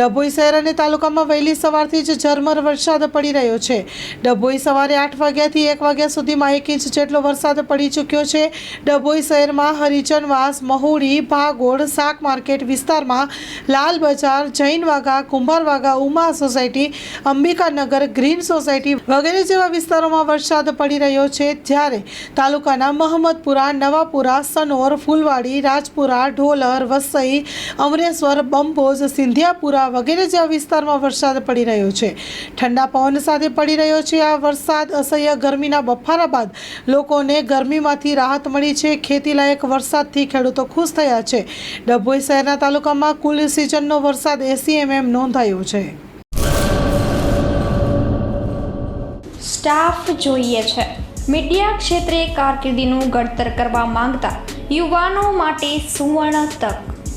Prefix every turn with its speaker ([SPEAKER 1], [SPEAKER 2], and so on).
[SPEAKER 1] ડભોઈ શહેર અને તાલુકામાં વહેલી સવારથી જ ઝરમર વરસાદ પડી રહ્યો છે. ડભોઈ સવારે આઠ વાગ્યાથી એક વાગ્યા સુધીમાં એક ઇંચ જેટલો વરસાદ પડી ચૂક્યો છે. ડભોઈ શહેરમાં હરિજનવાસ મહુડી, ભાગોળ, શાક માર્કેટ વિસ્તારમાં લાલ બજાર, Jain Vagha, Kumbhar Vagha, Uma society, Ambikanagar, green society વગેરે જેવા વિસ્તારોમાં વરસાદ પડી રહ્યો છે. જ્યારે તાલુકાના મહમ્મદપુરા, નવાપુરા, સનોર, ફૂલવાડી, રાજપુરા, ઢોલર, વસઈ, અમરેશ્વર બંભોજ સિંધિયાપુરા વગેરે જેવા વિસ્તારમાં વરસાદ પડી રહ્યો છે. ઠંડા પવન સાથે પડી રહ્યો છે. આ વરસાદ અસહ્ય ગરમીના બફારા બાદ લોકોને ગરમીમાંથી રાહત મળી છે. ખેતીલાયક વરસાદથી ખેડૂતો ખુશ થયા છે. ડભોઈ શહેરના તાલુકામાં કુલ સિઝનનો વરસાદ એસી એમએમ નોંધાયો છે.
[SPEAKER 2] સ્ટાફ જોઈએ છે. મીડિયા ક્ષેત્રે કારકિર્દીનું ઘડતર કરવા માંગતા યુવાનો માટે સુવર્ણ તક.